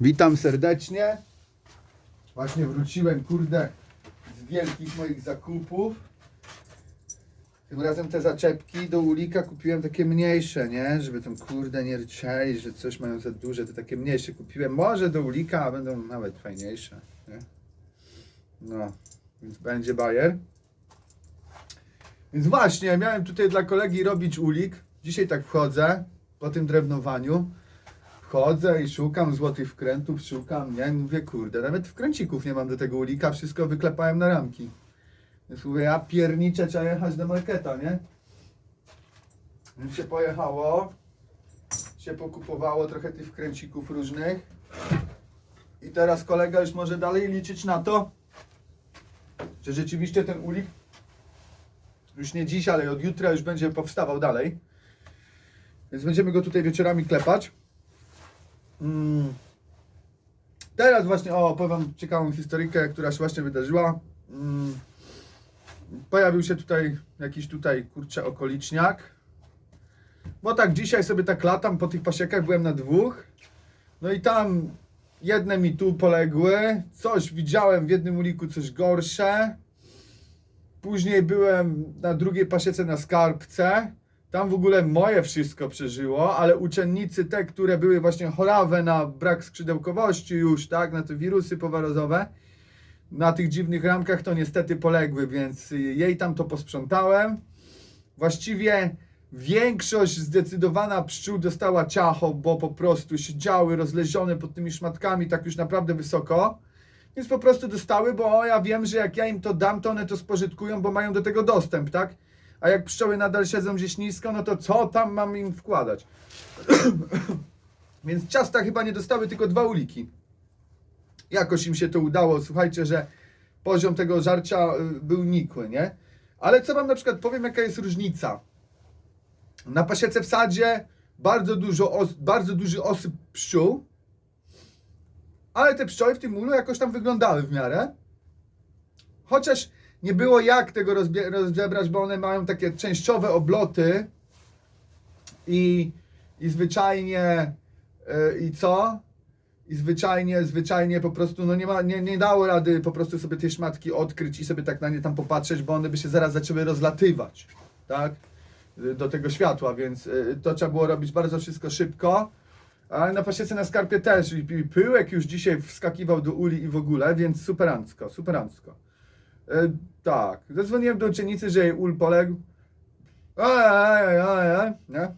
Witam serdecznie. Właśnie wróciłem, kurde, z wielkich moich zakupów. Tym razem te zaczepki do ulika kupiłem takie mniejsze, nie? Żeby tam kurde nie ryczeli, że coś mają za duże, to takie mniejsze kupiłem. Może do ulika, a będą nawet fajniejsze, nie? No, więc będzie bajer. Więc właśnie, miałem tutaj dla kolegi robić ulik. Dzisiaj tak wchodzę po tym drewnowaniu. Wchodzę i szukam złotych wkrętów, szukam, nie? Mówię, kurde, nawet wkręcików nie mam do tego ulika, wszystko wyklepałem na ramki. Więc mówię, ja pierniczę, trzeba jechać do marketa, nie? Więc się pojechało, się pokupowało trochę tych wkręcików różnych. I teraz kolega już może dalej liczyć na to, że rzeczywiście ten ulik już nie dziś, ale od jutra już będzie powstawał dalej. Więc będziemy go tutaj wieczorami klepać. Mm. Teraz właśnie, o, ciekawą historyjkę, która się właśnie wydarzyła. Mm. Pojawił się tutaj jakiś tutaj, kurczę, okoliczniak. Bo tak dzisiaj sobie tak latam po tych pasiekach, byłem na dwóch. No i tam jedne mi tu poległy. Coś widziałem w jednym uliku, coś gorsze. Później byłem na drugiej pasiece na skarbce. Tam w ogóle moje wszystko przeżyło, ale uczennicy te, które były właśnie chorawe na brak skrzydełkowości już, tak, na te wirusy powarozowe, na tych dziwnych ramkach to niestety poległy, więc jej tam to posprzątałem. Właściwie większość zdecydowana pszczół dostała ciacho, bo po prostu siedziały rozlezione pod tymi szmatkami tak już naprawdę wysoko. Więc po prostu dostały, bo ja wiem, że jak ja im to dam, to one to spożytkują, bo mają do tego dostęp, tak? A jak pszczoły nadal siedzą gdzieś nisko, no to co tam mam im wkładać? Więc ciasta chyba nie dostały tylko dwa uliki. Jakoś im się to udało. Słuchajcie, że poziom tego żarcia y, był nikły, nie? Ale co wam na przykład powiem, jaka jest różnica? Na pasiece w sadzie bardzo, dużo bardzo duży osyp pszczół, ale te pszczoły w tym ulu jakoś tam wyglądały w miarę. Chociaż nie było jak tego rozebrać, bo one mają takie częściowe obloty i, i zwyczajnie yy, i co? I zwyczajnie, zwyczajnie po prostu no nie, ma, nie, nie dało rady po prostu sobie tej szmatki odkryć i sobie tak na nie tam popatrzeć, bo one by się zaraz zaczęły rozlatywać, tak? Do tego światła, więc y, to trzeba było robić bardzo wszystko szybko. Ale na pasiece na skarpie też i pyłek już dzisiaj wskakiwał do uli i w ogóle, więc superancko, superancko. E, tak, zadzwoniłem do uczennicy, że jej ul poległ. Ej, ej, ej, ej, nie?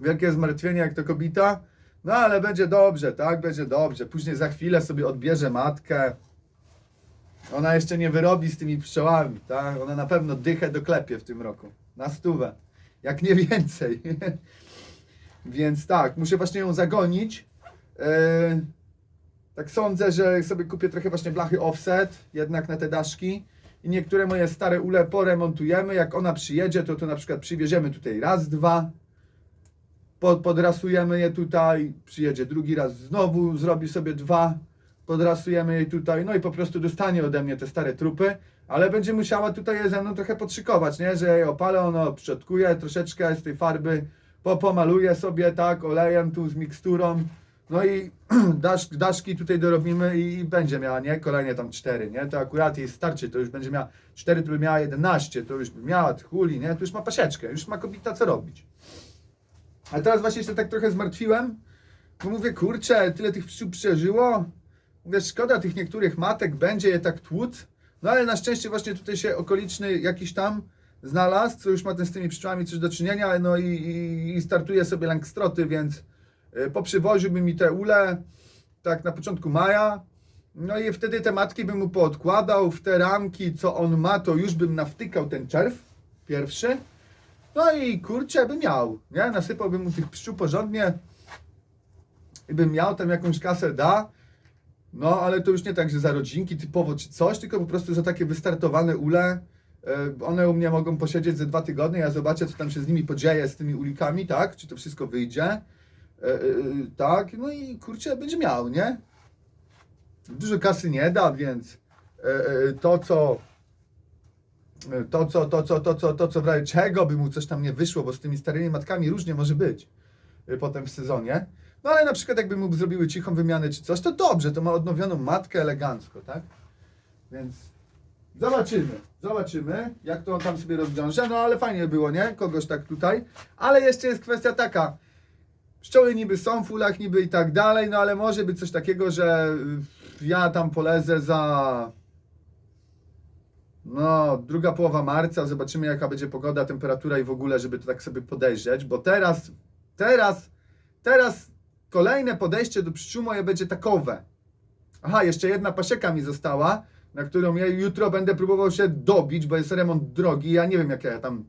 Wielkie zmartwienie jak to kobita. No ale będzie dobrze, tak, będzie dobrze. Później za chwilę sobie odbierze matkę. Ona jeszcze nie wyrobi z tymi pszczołami, tak? Ona na pewno dychę doklepie w tym roku. Na stówę. Jak nie więcej. Więc tak, muszę właśnie ją zagonić. Yy, tak sądzę, że sobie kupię trochę właśnie blachy offset, jednak na te daszki. I niektóre moje stare ule poremontujemy. Jak ona przyjedzie, to to na przykład przywieziemy tutaj raz, dwa. Pod, podrasujemy je tutaj. Przyjedzie drugi raz znowu, zrobi sobie dwa. Podrasujemy je tutaj. No i po prostu dostanie ode mnie te stare trupy. Ale będzie musiała tutaj je ze mną trochę podszykować, nie? Że ja je opalę, ono przodkuje troszeczkę z tej farby. Po, pomaluję sobie tak olejem tu z miksturą. No i dasz, daszki tutaj dorobimy i, i będzie miała, nie? Kolejne tam cztery, nie? To akurat jej starczy, to już będzie miała cztery, to by miała 11, to już by miała tchuli, nie? To już ma pasieczkę, już ma kobieta co robić. A teraz właśnie się tak trochę zmartwiłem, bo mówię, kurczę, tyle tych pszczół przeżyło. Mówię, szkoda tych niektórych matek, będzie je tak tłuc. No ale na szczęście właśnie tutaj się okoliczny jakiś tam znalazł, co już ma ten z tymi pszczołami coś do czynienia, no i, i, i startuje sobie langstroty, więc poprzywoziłby mi te ule, tak na początku maja, no i wtedy te matki bym mu poodkładał w te ramki, co on ma, to już bym nawtykał ten czerw pierwszy, no i kurczę, by miał, nie? Nasypałbym mu tych pszczół porządnie i bym miał tam jakąś kasę da, no, ale to już nie tak, że za rodzinki typowo czy coś, tylko po prostu za takie wystartowane ule. E, One u mnie mogą posiedzieć ze dwa tygodnie, ja zobaczę, co tam się z nimi podzieje, z tymi ulikami, tak? Czy to wszystko wyjdzie. E, e, Tak, no i kurczę, będzie miał, nie? Dużo kasy nie da, więc e, to, co to, co, to, co, to, co, to, co w razie czego by mu coś tam nie wyszło, bo z tymi starymi matkami różnie może być potem w sezonie, No ale na przykład jakby mu zrobiły cichą wymianę czy coś, to dobrze, to ma odnowioną matkę elegancko, tak? Więc zobaczymy, zobaczymy, jak to on tam sobie rozwiąże. No ale fajnie było, nie? Kogoś tak tutaj. Ale jeszcze jest kwestia taka. Pszczoły niby są w ulach, niby i tak dalej, no ale może być coś takiego, że y, ja tam polezę za no, druga połowa marca, zobaczymy jaka będzie pogoda, temperatura i w ogóle, żeby to tak sobie podejrzeć, bo teraz, teraz, teraz kolejne podejście do pszczół moje będzie takowe. Aha, jeszcze jedna pasieka mi została, na którą ja jutro będę próbował się dobić, bo jest remont drogi, ja nie wiem jak ja tam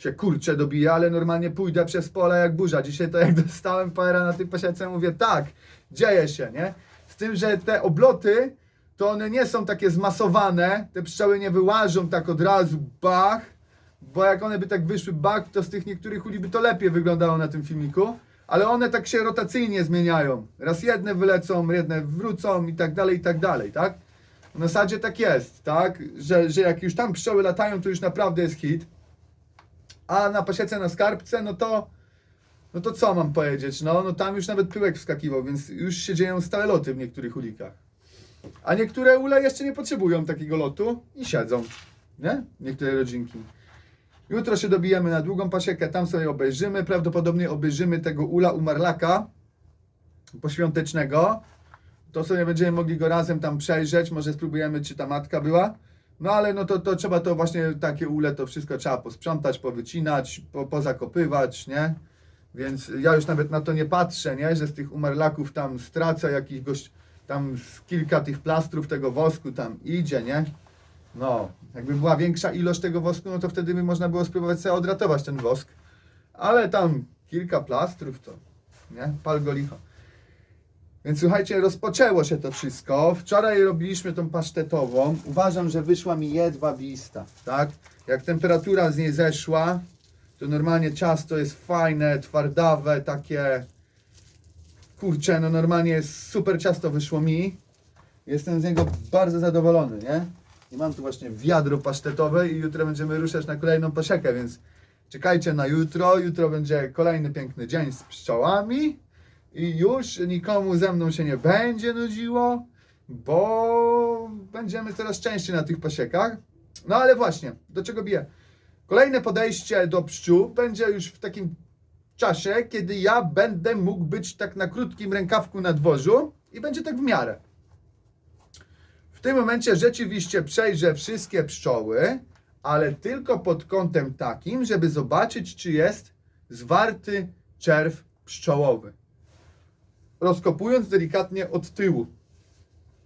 się kurczę dobiję, ale normalnie pójdę przez pole jak burza. Dzisiaj to jak dostałem pajera na tej pasiece, mówię tak, dzieje się, nie? Z tym, że te obloty, to one nie są takie zmasowane, te pszczoły nie wyłażą tak od razu, bach, bo jak one by tak wyszły bach, to z tych niektórych uli by to lepiej wyglądało na tym filmiku, ale one tak się rotacyjnie zmieniają. Raz jedne wylecą, jedne wrócą i tak dalej, i tak dalej, tak? W zasadzie tak jest, tak? Że, że jak już tam pszczoły latają, to już naprawdę jest hit. A na pasiece na skarbce, no to no to co mam powiedzieć? No, no tam już nawet pyłek wskakiwał, więc już się dzieją stałe loty w niektórych ulikach. A niektóre ule jeszcze nie potrzebują takiego lotu i siedzą. Nie? Niektóre rodzinki. Jutro się dobijemy na długą pasiekę, tam sobie obejrzymy. Prawdopodobnie obejrzymy tego ula umarlaka poświątecznego. To sobie będziemy mogli go razem tam przejrzeć. Może spróbujemy, czy ta matka była. No ale no to, to trzeba to właśnie takie ule, to wszystko trzeba posprzątać, powycinać, po, pozakopywać, nie? Więc ja już nawet na to nie patrzę, nie? Że z tych umarlaków tam stracę jakiś gość, tam z kilka tych plastrów tego wosku tam idzie, nie? No, jakby była większa ilość tego wosku, no to wtedy by można było spróbować sobie odratować ten wosk. Ale tam kilka plastrów to, nie? Pal go licho. Więc słuchajcie, rozpoczęło się to wszystko. Wczoraj robiliśmy tą pasztetową. Uważam, że wyszła mi jedwabista, tak? Jak temperatura z niej zeszła, to normalnie ciasto jest fajne, twardawe, takie... Kurczę, no normalnie jest super ciasto wyszło mi. Jestem z niego bardzo zadowolony, nie? I mam tu właśnie wiadro pasztetowe i jutro będziemy ruszać na kolejną pasiekę, więc czekajcie na jutro. Jutro będzie kolejny piękny dzień z pszczołami i już nikomu ze mną się nie będzie nudziło, bo będziemy coraz częściej na tych pasiekach. No ale właśnie, do czego biję? Kolejne podejście do pszczół będzie już w takim czasie, kiedy ja będę mógł być tak na krótkim rękawku na dworzu i będzie tak w miarę. W tym momencie rzeczywiście przejrzę wszystkie pszczoły, ale tylko pod kątem takim, żeby zobaczyć, czy jest zwarty czerw pszczołowy. Rozkopując delikatnie od tyłu.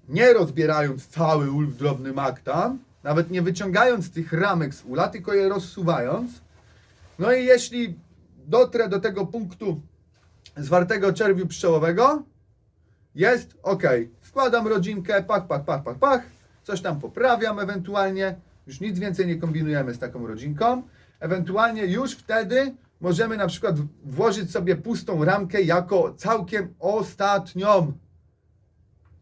Nie rozbierając cały ul w drobny mak tam, nawet nie wyciągając tych ramek z ula, tylko je rozsuwając. No i jeśli dotrę do tego punktu zwartego czerwiu pszczołowego, jest ok. Składam rodzinkę, pach, pach, pach, pach, pach. Coś tam poprawiam ewentualnie. Już nic więcej nie kombinujemy z taką rodzinką. Ewentualnie już wtedy możemy na przykład włożyć sobie pustą ramkę jako całkiem ostatnią.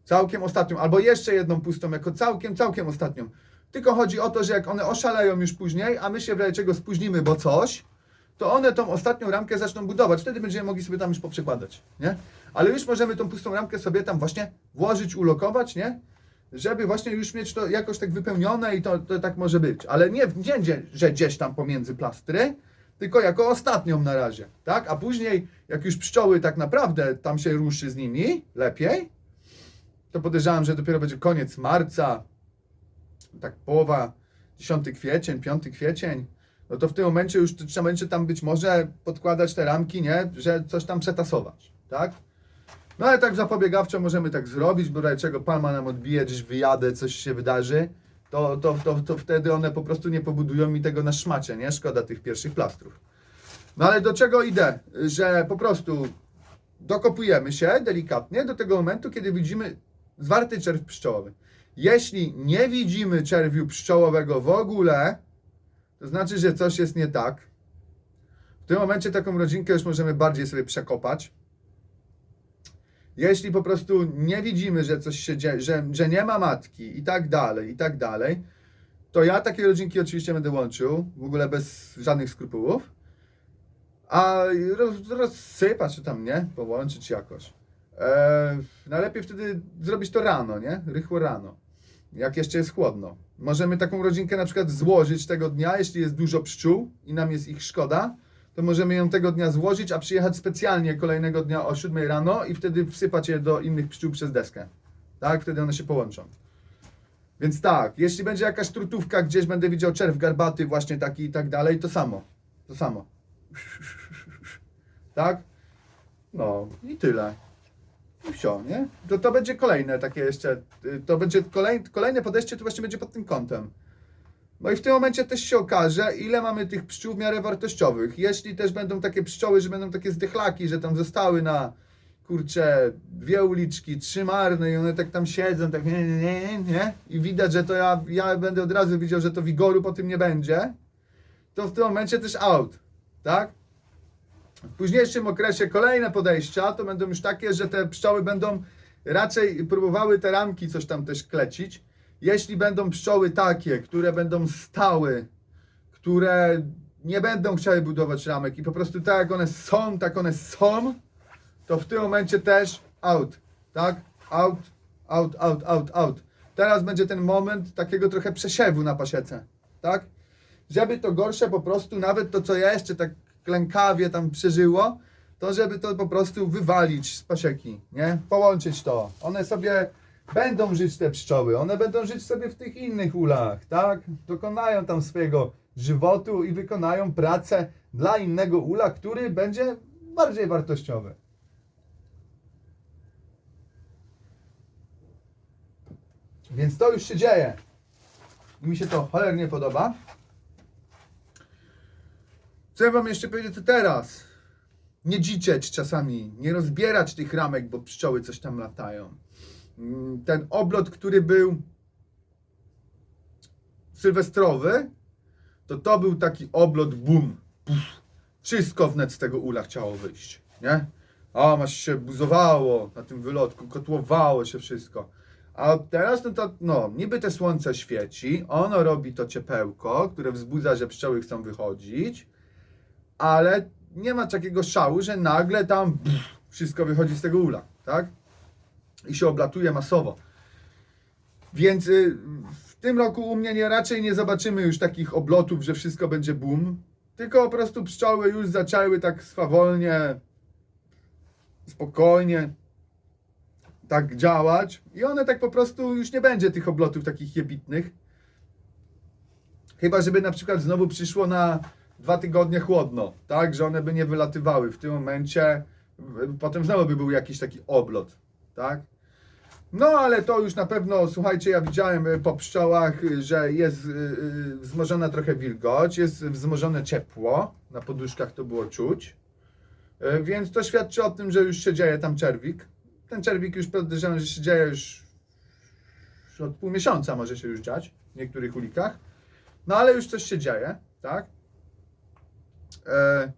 Całkiem ostatnią. Albo jeszcze jedną pustą jako całkiem, całkiem ostatnią. Tylko chodzi o to, że jak one oszaleją już później, a my się w razie czego spóźnimy, bo coś, to one tą ostatnią ramkę zaczną budować. Wtedy będziemy mogli sobie tam już poprzekładać, nie? Ale już możemy tą pustą ramkę sobie tam właśnie włożyć, ulokować, nie? Żeby właśnie już mieć to jakoś tak wypełnione i to, to tak może być. Ale nie, nie, że gdzieś tam pomiędzy plastry, tylko jako ostatnią na razie, tak? A później, jak już pszczoły tak naprawdę tam się ruszy z nimi lepiej, to podejrzewam, że dopiero będzie koniec marca, tak połowa, 10 kwiecień, 5 kwiecień, no to w tym momencie już trzeba będzie tam być może podkładać te ramki, nie? Że coś tam przetasować, tak? No ale tak zapobiegawczo możemy tak zrobić, bo raczej czego palma nam odbije, gdzieś wyjadę, coś się wydarzy, to, to, to, to wtedy one po prostu nie pobudują mi tego na szmacie, nie? Szkoda tych pierwszych plastrów. No ale do czego idę? Że po prostu dokopujemy się delikatnie do tego momentu, kiedy widzimy zwarty czerw pszczołowy. Jeśli nie widzimy czerwiu pszczołowego w ogóle, to znaczy, że coś jest nie tak. W tym momencie taką rodzinkę już możemy bardziej sobie przekopać. Jeśli po prostu nie widzimy, że coś się dzieje, że, że nie ma matki i tak dalej, i tak dalej, to ja takie rodzinki oczywiście będę łączył, w ogóle bez żadnych skrupułów. a roz, rozsypać czy tam, nie? Połączyć jakoś. E, najlepiej wtedy zrobić to rano, nie? Rychło rano. Jak jeszcze jest chłodno. Możemy taką rodzinkę na przykład złożyć tego dnia, jeśli jest dużo pszczół i nam jest ich szkoda, to możemy ją tego dnia złożyć, a przyjechać specjalnie kolejnego dnia o 7 rano i wtedy wsypać je do innych pszczół przez deskę. Tak? Wtedy one się połączą. Więc tak, jeśli będzie jakaś trutówka, gdzieś będę widział czerw garbaty, właśnie taki i tak dalej, to samo. To samo. Tak? No i tyle. I wsio, nie? To, to będzie kolejne takie jeszcze, y, to będzie kolej, kolejne podejście, to właśnie będzie pod tym kątem. No i w tym momencie też się okaże, ile mamy tych pszczół w miarę wartościowych. Jeśli też będą takie pszczoły, że będą takie zdychlaki, że tam zostały na, kurczę, dwie uliczki, trzy marne i one tak tam siedzą, tak nie, nie, nie, nie, i widać, że to ja, ja będę od razu widział, że to wigoru po tym nie będzie, to w tym momencie też out, tak? W późniejszym okresie kolejne podejścia to będą już takie, że te pszczoły będą raczej próbowały te ramki coś tam też klecić. Jeśli będą pszczoły takie, które będą stały, które nie będą chciały budować ramek i po prostu tak jak one są, tak one są, to w tym momencie też out, tak? Out, out, out, out, out. Teraz będzie ten moment takiego trochę przesiewu na pasiece, tak? Żeby to gorsze po prostu, nawet to co jeszcze tak klękawie tam przeżyło, to żeby to po prostu wywalić z pasieki, nie? Połączyć to. One sobie będą żyć te pszczoły, one będą żyć sobie w tych innych ulach, tak? Dokonają tam swojego żywotu i wykonają pracę dla innego ula, który będzie bardziej wartościowy. Więc to już się dzieje. Mi się to cholernie podoba. Ja wam jeszcze powiedzieć to teraz? Nie dziczeć czasami, nie rozbierać tych ramek, bo pszczoły coś tam latają. Mm, Ten oblot, który był sylwestrowy, to to był taki oblot bum. Puf. Wszystko wnet z tego ula chciało wyjść, nie? A, masz się buzowało na tym wylotku, kotłowało się wszystko. A teraz, no to, no, niby te słońce świeci, ono robi to ciepełko, które wzbudza, że pszczoły chcą wychodzić, ale nie ma takiego szału, że nagle tam pff, wszystko wychodzi z tego ula, tak? I się oblatuje masowo. Więc y, w tym roku u mnie nie, raczej nie zobaczymy już takich oblotów, że wszystko będzie boom, tylko po prostu pszczoły już zaczęły tak swawolnie, spokojnie tak działać i one tak po prostu już nie będzie tych oblotów takich jebitnych. Chyba, żeby na przykład znowu przyszło na dwa tygodnie chłodno, tak, że one by nie wylatywały w tym momencie, potem znowu by był jakiś taki oblot, tak. No ale to już na pewno, słuchajcie, ja widziałem y, po pszczołach, y, że jest y, wzmożona trochę wilgoć, jest wzmożone ciepło, na poduszkach to było czuć, więc to świadczy o tym, że już się dzieje tam czerwik. Ten czerwik już podejrzewam, że się dzieje już, już od pół miesiąca może się już dziać w niektórych ulikach. No ale już coś się dzieje, tak? E,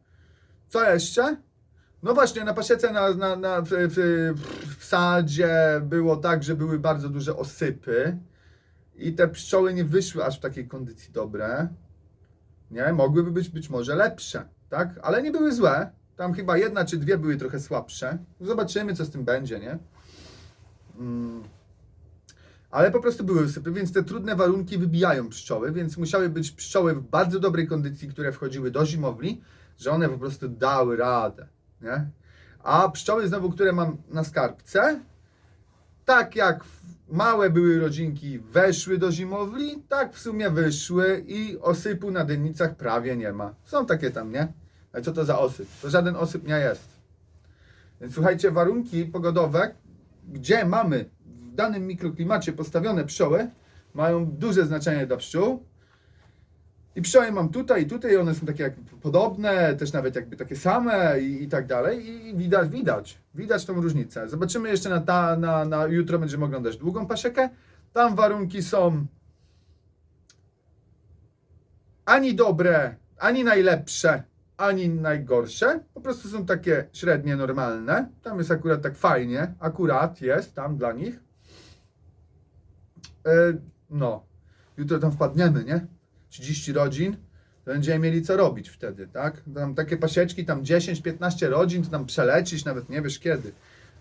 co jeszcze? No właśnie, na pasiece na, na, na, w, w, w sadzie było tak, że były bardzo duże osypy i te pszczoły nie wyszły aż w takiej kondycji dobre. Nie, mogłyby być być może lepsze, tak? Ale nie były złe. Tam chyba jedna czy dwie były trochę słabsze. Zobaczymy, co z tym będzie, nie? Mm. Ale po prostu były sypy, więc te trudne warunki wybijają pszczoły, więc musiały być pszczoły w bardzo dobrej kondycji, które wchodziły do zimowli, że one po prostu dały radę, nie? A pszczoły znowu, które mam na skarbce, tak jak małe były rodzinki weszły do zimowli, tak w sumie wyszły i osypu na dennicach prawie nie ma. Są takie tam, nie? Ale co to za osyp? To żaden osyp nie jest. Więc słuchajcie, warunki pogodowe, gdzie mamy w danym mikroklimacie postawione pszczoły, mają duże znaczenie dla pszczół. I pszczoły mam tutaj i tutaj, one są takie jak podobne, też nawet jakby takie same i, i tak dalej. I widać, widać, widać tą różnicę. Zobaczymy jeszcze na, ta, na, na jutro będziemy oglądać długą pasiekę. Tam warunki są ani dobre, ani najlepsze, ani najgorsze. Po prostu są takie średnie, normalne. Tam jest akurat tak fajnie, akurat jest tam dla nich. E, no, jutro tam wpadniemy, nie? 30 rodzin, to będziemy mieli co robić wtedy, tak? Tam takie pasieczki, tam 10-15 rodzin, to tam przelecisz, nawet nie wiesz kiedy.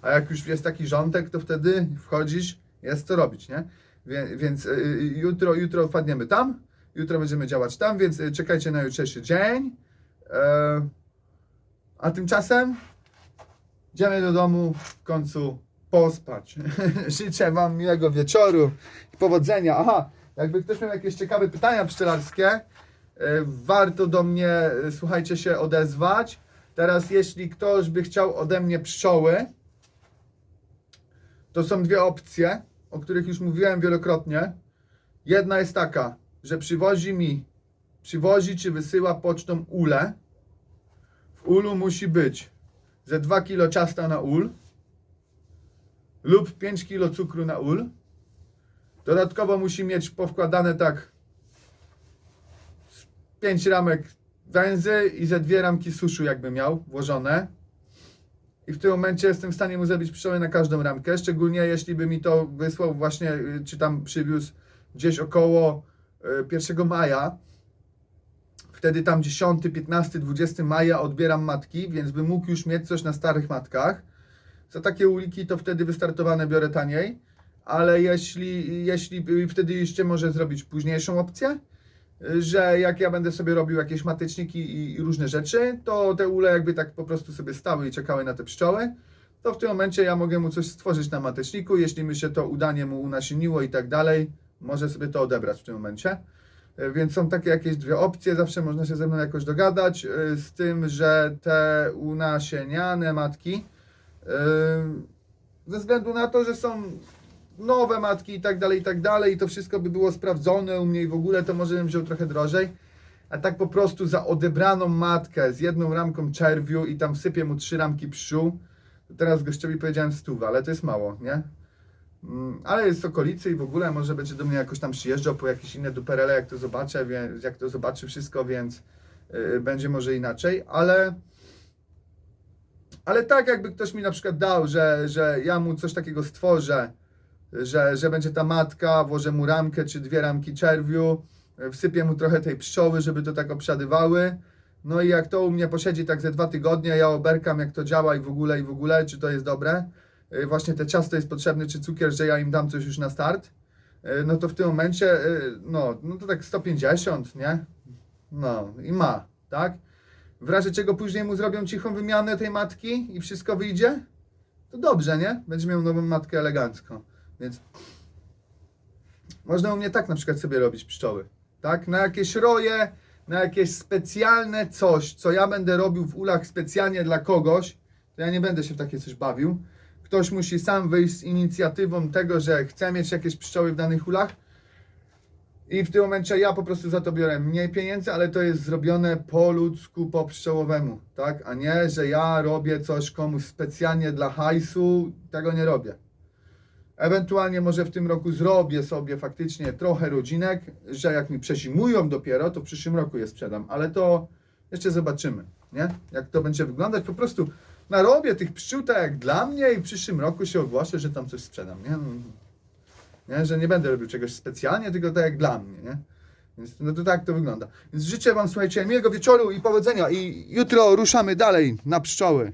A jak już jest taki rządek, to wtedy wchodzisz, jest co robić, nie? Wie, więc y, y, jutro, jutro wpadniemy tam, jutro będziemy działać tam, więc y, czekajcie na jutrzejszy dzień. E, a tymczasem idziemy do domu w końcu pospać. Życzę Wam miłego wieczoru i powodzenia. Aha, jakby ktoś miał jakieś ciekawe pytania pszczelarskie, e, warto do mnie, e, słuchajcie, się odezwać. Teraz, jeśli ktoś by chciał ode mnie pszczoły, to są dwie opcje, o których już mówiłem wielokrotnie. Jedna jest taka, że przywozi mi, przywozi czy wysyła pocztą ulę. W ulu musi być ze 2 kg ciasta na ul lub 5 kg cukru na ul. Dodatkowo musi mieć powkładane tak 5 ramek węzy i ze dwie ramki suszu jakby miał włożone. I w tym momencie jestem w stanie mu zrobić pszczoły na każdą ramkę, szczególnie jeśli by mi to wysłał właśnie, y, czy tam przywiózł gdzieś około y, 1 maja. Wtedy tam 10, 15, 20 maja odbieram matki, więc bym mógł już mieć coś na starych matkach. Za takie uliki to wtedy wystartowane biorę taniej, ale jeśli, jeśli wtedy jeszcze może zrobić późniejszą opcję, że jak ja będę sobie robił jakieś mateczniki i, i różne rzeczy, to te ule jakby tak po prostu sobie stały i czekały na te pszczoły, to w tym momencie ja mogę mu coś stworzyć na mateczniku, jeśli mi się to udanie mu unasieniło i tak dalej, może sobie to odebrać w tym momencie. Y, Więc są takie jakieś dwie opcje, zawsze można się ze mną jakoś dogadać, y, z tym, że te unasieniane matki, ze względu na to, że są nowe matki i tak dalej, i tak dalej, i to wszystko by było sprawdzone u mnie i w ogóle, to może bym wziął trochę drożej. A tak po prostu za odebraną matkę z jedną ramką czerwiu i tam wsypię mu trzy ramki pszczół, teraz gościowi powiedziałem stówę, ale to jest mało, nie? Mm, Ale jest z okolicy i w ogóle może będzie do mnie jakoś tam przyjeżdżał po jakieś inne duperele, jak to zobaczę, więc jak to zobaczy wszystko, więc yy, będzie może inaczej, ale ale tak jakby ktoś mi na przykład dał, że, że ja mu coś takiego stworzę, że, że będzie ta matka, włożę mu ramkę czy dwie ramki czerwiu, wsypię mu trochę tej pszczoły, żeby to tak obsiadywały. No i jak to u mnie posiedzi tak ze dwa tygodnie, ja oberkam jak to działa i w ogóle, i w ogóle, czy to jest dobre. Yy, Właśnie te ciasto jest potrzebne, czy cukier, że ja im dam coś już na start. Yy, No to w tym momencie, yy, no, no to tak 150, nie? No i ma, tak? W razie czego później mu zrobią cichą wymianę tej matki i wszystko wyjdzie, to dobrze, nie? Będzie miał nową matkę elegancką. Więc można u mnie tak na przykład sobie robić pszczoły. Tak? Na jakieś roje, na jakieś specjalne coś, co ja będę robił w ulach specjalnie dla kogoś, to ja nie będę się w takie coś bawił. Ktoś musi sam wyjść z inicjatywą tego, że chce mieć jakieś pszczoły w danych ulach. I w tym momencie ja po prostu za to biorę mniej pieniędzy, ale to jest zrobione po ludzku, po pszczołowemu, tak? A nie, że ja robię coś komuś specjalnie dla hajsu, tego nie robię. Ewentualnie może w tym roku zrobię sobie faktycznie trochę rodzinek, że jak mi przezimują dopiero, to w przyszłym roku je sprzedam, ale to jeszcze zobaczymy, nie? Jak to będzie wyglądać. Po prostu narobię tych pszczół tak dla mnie i w przyszłym roku się ogłoszę, że tam coś sprzedam, nie? Nie? Że nie będę robił czegoś specjalnie, tylko tak jak dla mnie, nie? Więc no to tak to wygląda. Więc życzę Wam, słuchajcie, miłego wieczoru i powodzenia i jutro ruszamy dalej na pszczoły.